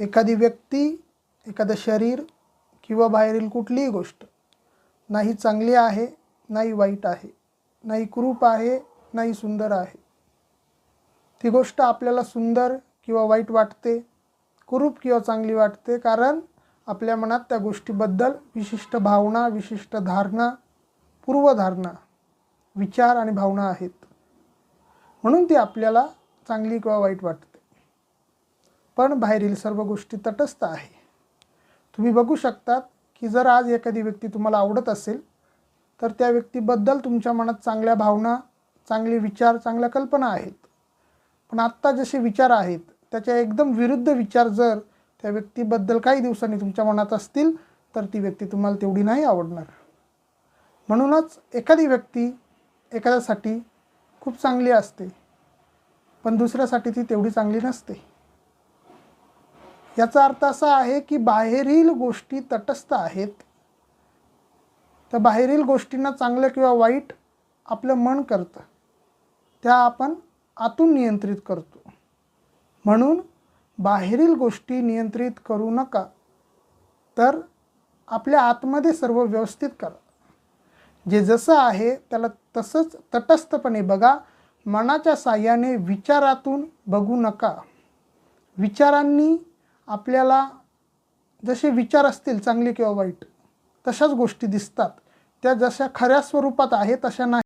एखादी व्यक्ती एखादं शरीर किंवा बाहेरील कुठलीही गोष्ट नाही चांगली आहे नाही वाईट आहे नाही कुरूप आहे नाही सुंदर आहे. ती गोष्ट आपल्याला सुंदर किंवा वाईट वाटते कुरूप किंवा चांगली वाटते कारण आपल्या मनात त्या गोष्टीबद्दल विशिष्ट भावना विशिष्ट धारणा पूर्वधारणा विचार आणि भावना आहेत. म्हणून ती आपल्याला चांगली किंवा वाईट वाटते. पण बाहेरील सर्व गोष्टी तटस्थ आहे. तुम्ही बघू शकतात की जर आज एखादी व्यक्ती तुम्हाला आवडत असेल तर त्या व्यक्तीबद्दल तुमच्या मनात चांगल्या भावना चांगले विचार चांगल्या कल्पना आहेत. पण आत्ता जसे विचार आहेत त्याच्या एकदम विरुद्ध विचार जर त्या व्यक्तीबद्दल काही दिवसांनी तुमच्या मनात असतील तर ती व्यक्ती तुम्हाला तेवढी नाही आवडणार. म्हणूनच एखादी व्यक्ती एखाद्यासाठी खूप चांगली असते पण दुसऱ्यासाठी ती तेवढी चांगली नसते. याचा अर्थ असा आहे की बाहेरील गोष्टी तटस्थ आहेत. त्या बाहेरील गोष्टींना चांगलं किंवा वाईट आपलं मन करतं. त्या आपण आतून नियंत्रित करतो. म्हणून बाहेरील गोष्टी नियंत्रित करू नका. तर आपल्या आतमध्ये सर्व व्यवस्थित करा. जे जसं आहे त्याला तसंच तटस्थपणे बघा. मनाच्या साह्याने विचारातून बघू नका. विचारांनी आपल्याला जसे विचार असतील चांगले किंवा वाईट तशाच गोष्टी दिसतात. त्या जशा खऱ्या स्वरूपात आहे तशा नाही.